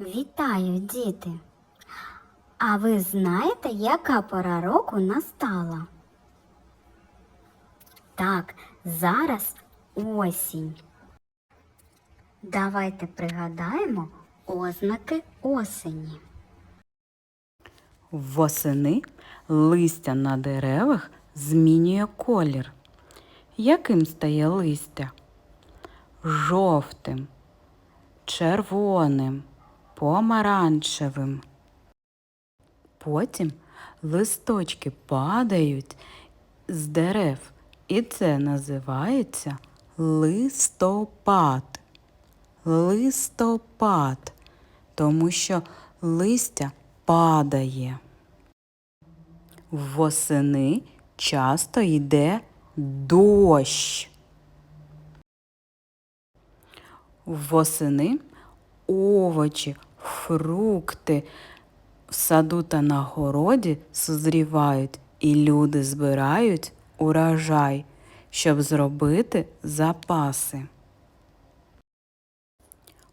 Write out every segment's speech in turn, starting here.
Вітаю, діти! А ви знаєте, яка пора року настала? Так, зараз осінь. Давайте пригадаємо ознаки осені. Восени листя на деревах змінює колір. Яким стає листя? Жовтим, червоним, помаранчевим. Потім листочки падають з дерев, і це називається листопад. Листопад, тому що листя падає. Восени часто йде дощ. Восени овочі, фрукти в саду та на городі созрівають, і люди збирають урожай, щоб зробити запаси.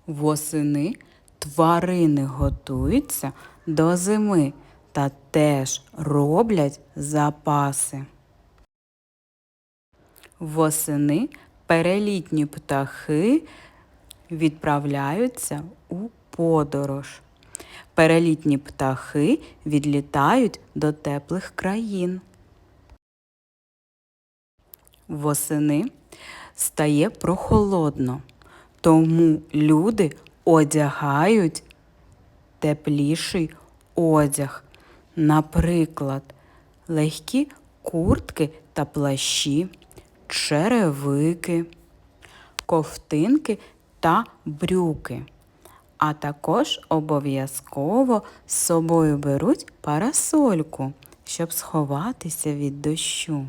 Восени тварини готуються до зими та теж роблять запаси. Восени перелітні птахи відправляються у подорож. Перелітні птахи відлітають до теплих країн. Восени стає прохолодно, тому люди одягають тепліший одяг. Наприклад, легкі куртки та плащі, черевики, ковтинки та брюки. А також обов'язково з собою беруть парасольку, щоб сховатися від дощу.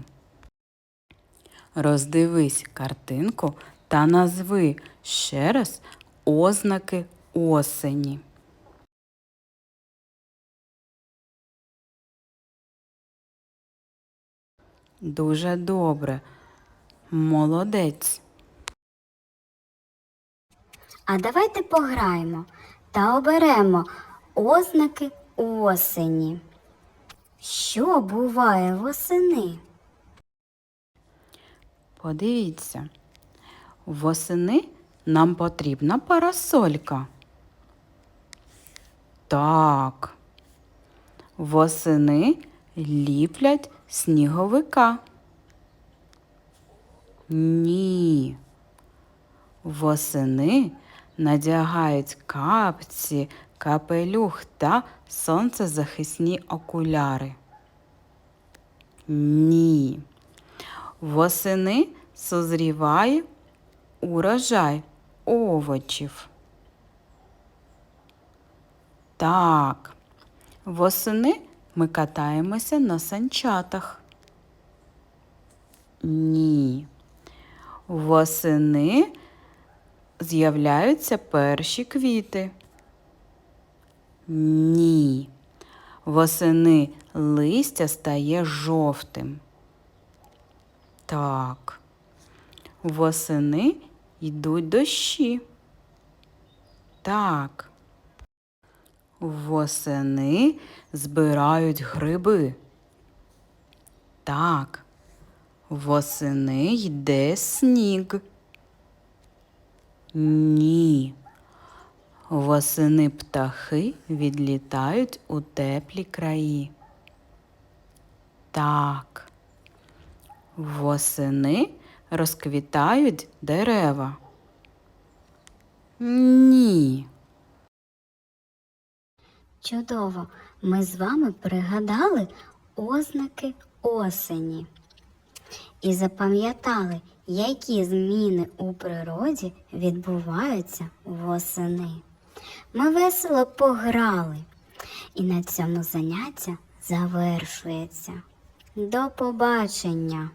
Роздивись картинку та назви ще раз ознаки осені. Дуже добре. Молодець. А давайте пограємо та оберемо ознаки осені. Що буває восени? Подивіться. Восени нам потрібна парасолька. Так. Восени ліплять сніговика. Ні. Восени надягають капці, капелюх та сонцезахисні окуляри. Ні. Восени созріває урожай овочів. Так, восени ми катаємося на санчатах. Ні. Восени з'являються перші квіти. Ні. Восени листя стає жовтим. Так. Восени йдуть дощі. Так. Восени збирають гриби. Так. Восени йде сніг. Ні. Восени птахи відлітають у теплі краї. Так. Восени розквітають дерева. Ні. Чудово! Ми з вами пригадали ознаки осені і запам'ятали, які зміни у природі відбуваються восени. Ми весело пограли, і на цьому заняття завершується. До побачення!